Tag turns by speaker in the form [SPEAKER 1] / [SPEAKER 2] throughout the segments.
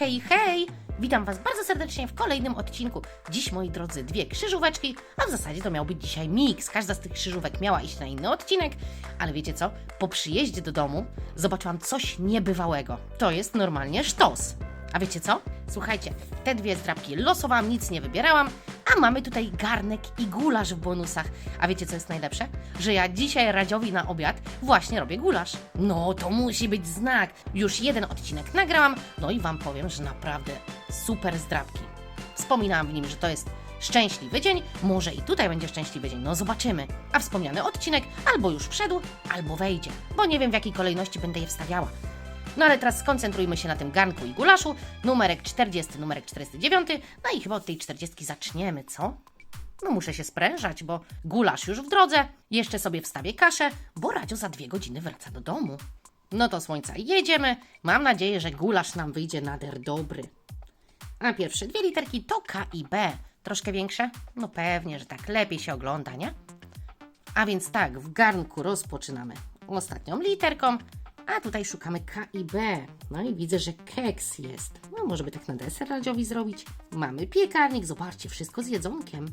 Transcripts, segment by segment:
[SPEAKER 1] Hej, hej! Witam Was bardzo serdecznie w kolejnym odcinku. Dziś, moi drodzy, dwie krzyżóweczki, a w zasadzie to miał być dzisiaj miks. Każda z tych krzyżówek miała iść na inny odcinek, ale wiecie co? Po przyjeździe do domu zobaczyłam coś niebywałego. To jest normalnie sztos. A wiecie co? Słuchajcie, te dwie zdrabki losowałam, nic nie wybierałam, a mamy tutaj garnek i gulasz w bonusach. A wiecie co jest najlepsze? Że ja dzisiaj Radziowi na obiad właśnie robię gulasz. No to musi być znak. Już jeden odcinek nagrałam, no i wam powiem, że naprawdę super zdrabki. Wspominałam w nim, że to jest szczęśliwy dzień, może i tutaj będzie szczęśliwy dzień, no zobaczymy. A wspomniany odcinek albo już wszedł, albo wejdzie, bo nie wiem w jakiej kolejności będę je wstawiała. No ale teraz skoncentrujmy się na tym garnku i gulaszu. Numerek 40, numerek 49. No i chyba od tej 40 zaczniemy, co? No muszę się sprężać, bo gulasz już w drodze. Jeszcze sobie wstawię kaszę, bo Radzio za dwie godziny wraca do domu. No to słońca, jedziemy. Mam nadzieję, że gulasz nam wyjdzie nader dobry. A pierwsze dwie literki to K i B. Troszkę większe? No pewnie, że tak lepiej się ogląda, nie? A więc tak, w garnku rozpoczynamy ostatnią literką, a tutaj szukamy K i B. No i widzę, że keks jest. No może by tak na deser Radziowi zrobić. Mamy piekarnik, zobaczcie, wszystko z jedzonkiem.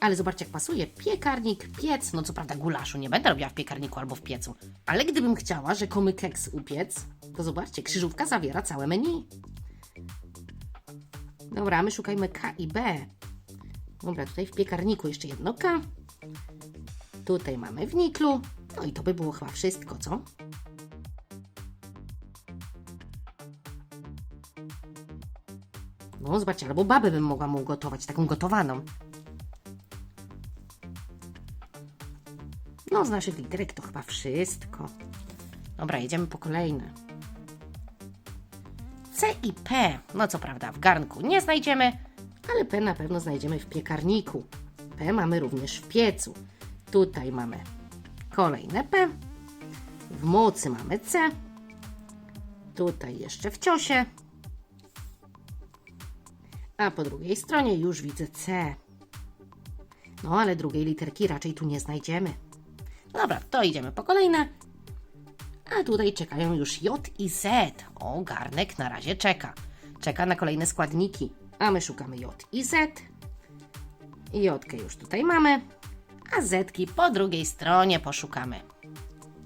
[SPEAKER 1] Ale zobaczcie, jak pasuje. Piekarnik, piec. No co prawda gulaszu nie będę robiła w piekarniku albo w piecu. Ale gdybym chciała rzekomy keks upiec, to zobaczcie, krzyżówka zawiera całe menu. Dobra, my szukajmy K i B. Dobra, tutaj w piekarniku jeszcze jedno K. Tutaj mamy w niklu. No i to by było chyba wszystko, co? No, zobaczcie, albo babę bym mogła mu ugotować, taką gotowaną. No, z naszych literek to chyba wszystko. Dobra, jedziemy po kolejne. C i P. No co prawda, w garnku nie znajdziemy, ale P na pewno znajdziemy w piekarniku. P mamy również w piecu. Tutaj mamy kolejne P. W mocy mamy C. Tutaj jeszcze w ciosie. A po drugiej stronie już widzę C. No ale drugiej literki raczej tu nie znajdziemy. Dobra, to idziemy po kolejne. A tutaj czekają już J i Z. O, garnek na razie czeka. Czeka na kolejne składniki. A my szukamy J i Z. Jotkę już tutaj mamy. A Zetki po drugiej stronie poszukamy.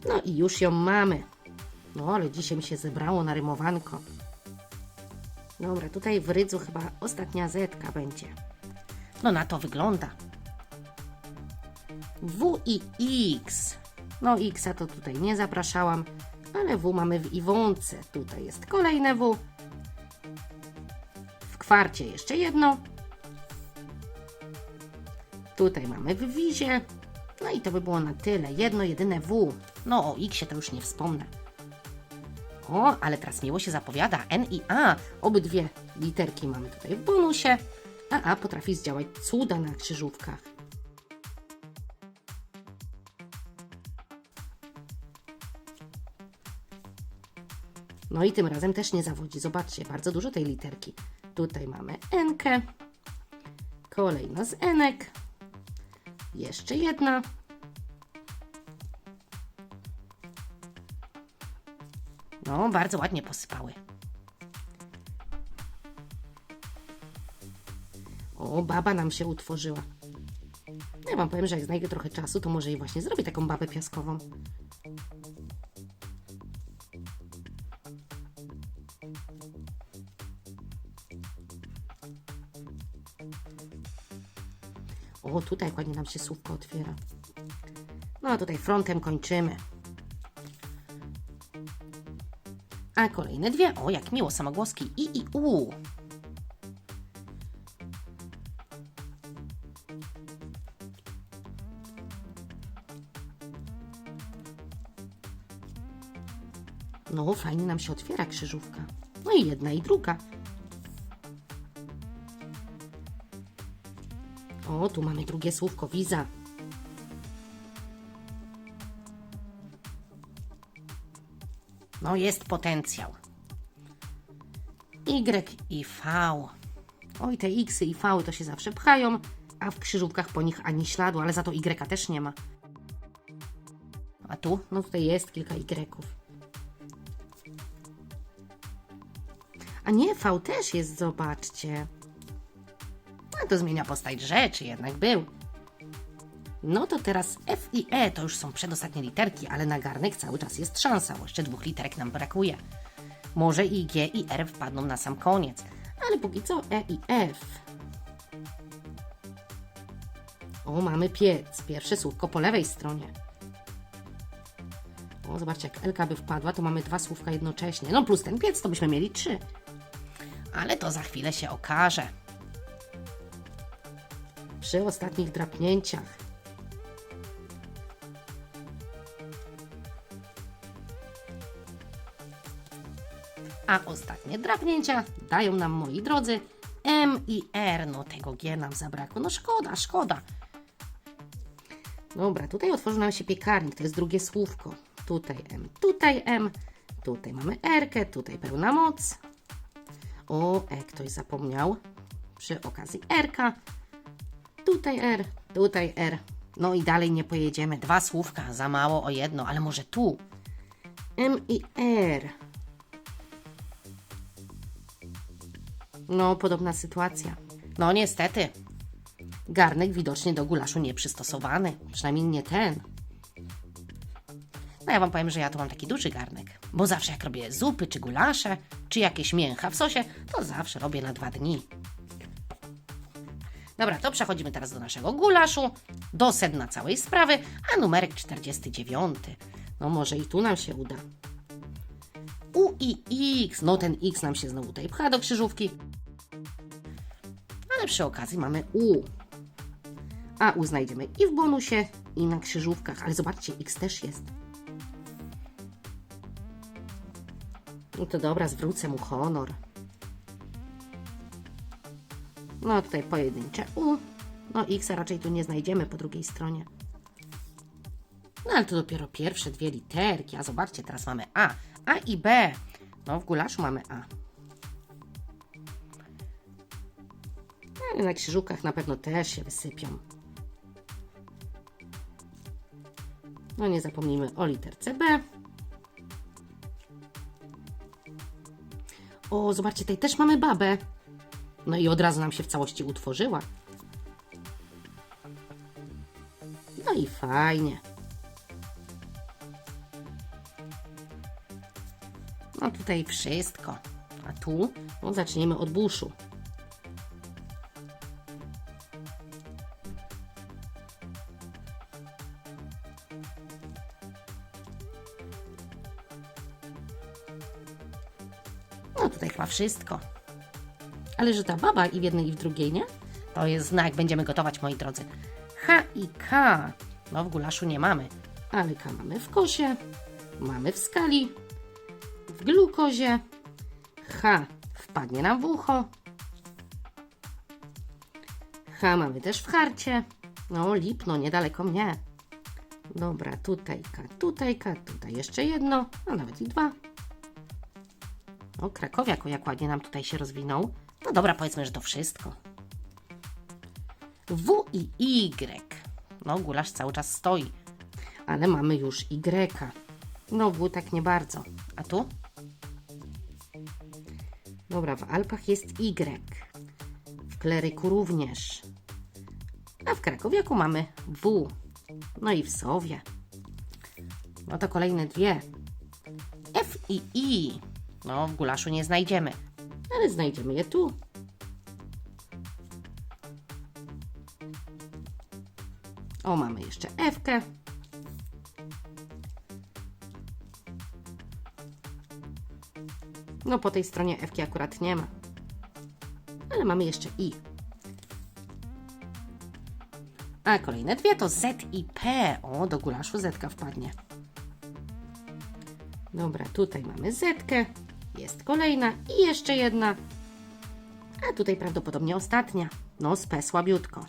[SPEAKER 1] No i już ją mamy. No ale dzisiaj mi się zebrało na rymowanko. Dobra, tutaj w rydzu chyba ostatnia Zetka będzie. No na to wygląda. W i X. No X to tutaj nie zapraszałam, ale W mamy w Iwonce. Tutaj jest kolejne W. W kwarcie jeszcze jedno. Tutaj mamy w Wizie. No i to by było na tyle. Jedno, jedyne W. No o X to już nie wspomnę. O, ale teraz miło się zapowiada. N i A. Obydwie literki mamy tutaj w bonusie. A A potrafi zdziałać cuda na krzyżówkach. No i tym razem też nie zawodzi. Zobaczcie, bardzo dużo tej literki. Tutaj mamy N. Kolejna z Enek. Jeszcze jedna. No, bardzo ładnie posypały. O, baba nam się utworzyła. Ja wam powiem, że jak znajdę trochę czasu, to może i właśnie zrobię taką babę piaskową. O, tutaj ładnie nam się słówko otwiera. No a tutaj frontem kończymy. A kolejne dwie. O, jak miło, samogłoski I i U. No, fajnie nam się otwiera krzyżówka. No i jedna i druga. O, tu mamy drugie słówko, wiza. No, jest potencjał. Y i V. Oj, te X i V to się zawsze pchają, a w krzyżówkach po nich ani śladu, ale za to Y też nie ma. A tu? No tutaj jest kilka Y. A nie, V też jest, zobaczcie. To zmienia postać rzeczy, jednak był. No to teraz F i E to już są przedostatnie literki, ale na garnek cały czas jest szansa, bo jeszcze dwóch literek nam brakuje. Może i G i R wpadną na sam koniec, ale póki co E i F. O, mamy piec. Pierwsze słówko po lewej stronie. O, zobaczcie, jak Elka by wpadła, to mamy dwa słówka jednocześnie. No plus ten piec, to byśmy mieli trzy. Ale to za chwilę się okaże. Przy ostatnich drapnięciach. A ostatnie drapnięcia dają nam, moi drodzy, M i R. No tego G nam zabrakło. No szkoda, szkoda. Dobra, tutaj otworzył nam się piekarnik, to jest drugie słówko. Tutaj M, tutaj M, tutaj mamy R, tutaj pełna moc. O, E ktoś zapomniał przy okazji R. -ka. Tutaj R, tutaj R. No i dalej nie pojedziemy. Dwa słówka, za mało o jedno, ale może tu. M i R. No, podobna sytuacja. No niestety. Garnek widocznie do gulaszu nieprzystosowany. Przynajmniej nie ten. No ja wam powiem, że ja tu mam taki duży garnek. Bo zawsze jak robię zupy, czy gulasze, czy jakieś mięcha w sosie, to zawsze robię na dwa dni. Dobra, to przechodzimy teraz do naszego gulaszu, do sedna całej sprawy, a numerek 49. No może i tu nam się uda. U i X. No ten X nam się znowu tutaj pcha do krzyżówki. Ale przy okazji mamy U. A U znajdziemy i w bonusie, i na krzyżówkach. Ale zobaczcie, X też jest. No to dobra, zwrócę mu honor. No tutaj pojedyncze U. No X raczej tu nie znajdziemy po drugiej stronie. No ale to dopiero pierwsze dwie literki. A zobaczcie, teraz mamy A. A i B. No w gulaszu mamy A. Ale na krzyżówkach na pewno też się wysypią. No nie zapomnijmy o literce B. O, zobaczcie, tutaj też mamy babę. No i od razu nam się w całości utworzyła. No i fajnie. No tutaj wszystko. A tu no, zaczniemy od buszu. No tutaj chyba wszystko. Ale że ta baba i w jednej i w drugiej, nie? To jest znak, będziemy gotować, moi drodzy. H i K. No w gulaszu nie mamy. Ale K mamy w kosie, mamy w skali, w glukozie. H wpadnie nam w ucho. H mamy też w harcie. No, Lipno, niedaleko mnie. Dobra, tutaj K, tutaj K, tutaj jeszcze jedno, a nawet i dwa. O, Krakowiak, o jak ładnie nam tutaj się rozwinął. No dobra, powiedzmy, że to wszystko. W i Y. No, gulasz cały czas stoi. Ale mamy już Y. No, W tak nie bardzo. A tu? Dobra, w Alpach jest Y. W Kleryku również. A w Krakowiaku mamy W. No i w Sowie. No to kolejne dwie. F i I. No, w gulaszu nie znajdziemy. Ale znajdziemy je tu. O, mamy jeszcze F-kę. No, po tej stronie F-ki akurat nie ma. Ale mamy jeszcze I. A kolejne dwie to Z i P. O, do gulaszu Z wpadnie. Dobra, tutaj mamy Z. Jest kolejna i jeszcze jedna. A tutaj prawdopodobnie ostatnia. No, P słabiutko.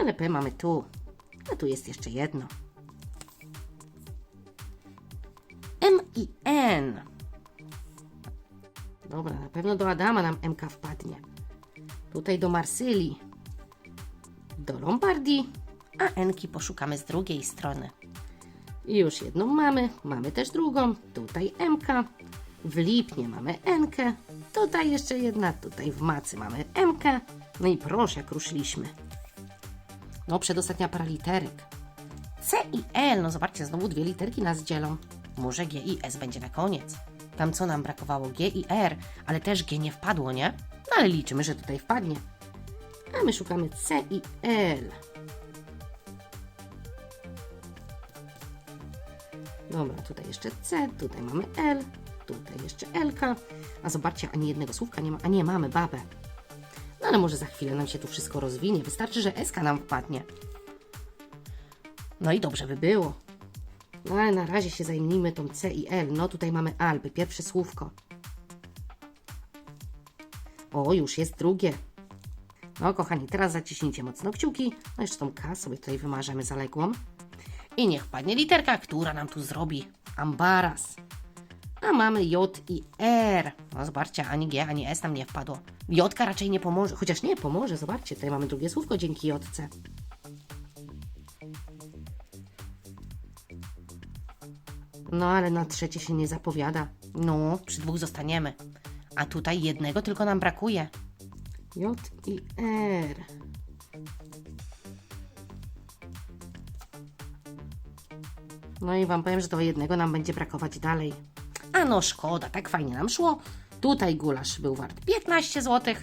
[SPEAKER 1] Ale P mamy tu. A tu jest jeszcze jedno. M i N. Dobra, na pewno do Adama nam MK wpadnie. Tutaj do Marsylii. Do Lombardii. A Enki poszukamy z drugiej strony. I już jedną mamy, mamy też drugą, tutaj MK, w Lipnie mamy NK, tutaj jeszcze jedna, tutaj w Macy mamy MK, no i proszę, jak ruszyliśmy. No, przedostatnia para literek. C i L, no zobaczcie, znowu dwie literki nas dzielą. Może G i S będzie na koniec. Tam co nam brakowało? G i R, ale też G nie wpadło, nie? No ale liczymy, że tutaj wpadnie. A my szukamy C i L. Dobra, tutaj jeszcze C, tutaj mamy L, tutaj jeszcze L. A zobaczcie, ani jednego słówka nie ma. A nie, mamy babę. No ale może za chwilę nam się tu wszystko rozwinie. Wystarczy, że SK nam wpadnie. No i dobrze by było. No ale na razie się zajmijmy tą C i L. No tutaj mamy Alby, pierwsze słówko. O, już jest drugie. No kochani, teraz zaciśnijcie mocno kciuki. No jeszcze tą K sobie tutaj wymarzemy zaległą. I niech padnie literka, która nam tu zrobi ambaras. A mamy J i R. No zobaczcie, ani G, ani S nam nie wpadło. J raczej nie pomoże, chociaż nie pomoże, zobaczcie, tutaj mamy drugie słówko dzięki Jotce. No ale na trzecie się nie zapowiada. No, przy dwóch zostaniemy. A tutaj jednego tylko nam brakuje. J i R. No i Wam powiem, że do jednego nam będzie brakować dalej. A no szkoda, tak fajnie nam szło. Tutaj gulasz był wart 15 zł.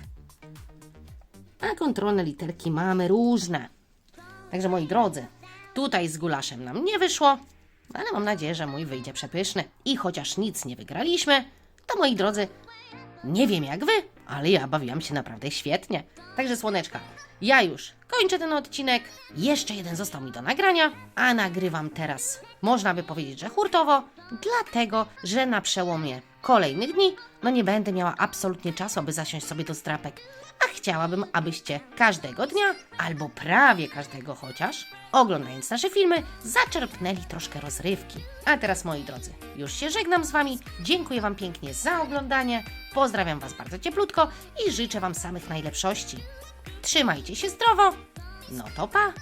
[SPEAKER 1] A kontrolne literki mamy różne. Także moi drodzy, tutaj z gulaszem nam nie wyszło, ale mam nadzieję, że mój wyjdzie przepyszny. I chociaż nic nie wygraliśmy, to moi drodzy, nie wiem jak wy, ale ja bawiłam się naprawdę świetnie. Także słoneczka, ja już kończę ten odcinek. Jeszcze jeden został mi do nagrania, a nagrywam teraz, można by powiedzieć, że hurtowo, dlatego, że na przełomie kolejnych dni, no nie będę miała absolutnie czasu, aby zasiąść sobie do strapek. A chciałabym, abyście każdego dnia, albo prawie każdego chociaż, oglądając nasze filmy, zaczerpnęli troszkę rozrywki. A teraz, moi drodzy, już się żegnam z Wami. Dziękuję Wam pięknie za oglądanie. Pozdrawiam Was bardzo cieplutko i życzę Wam samych najlepszości. Trzymajcie się zdrowo. No to pa!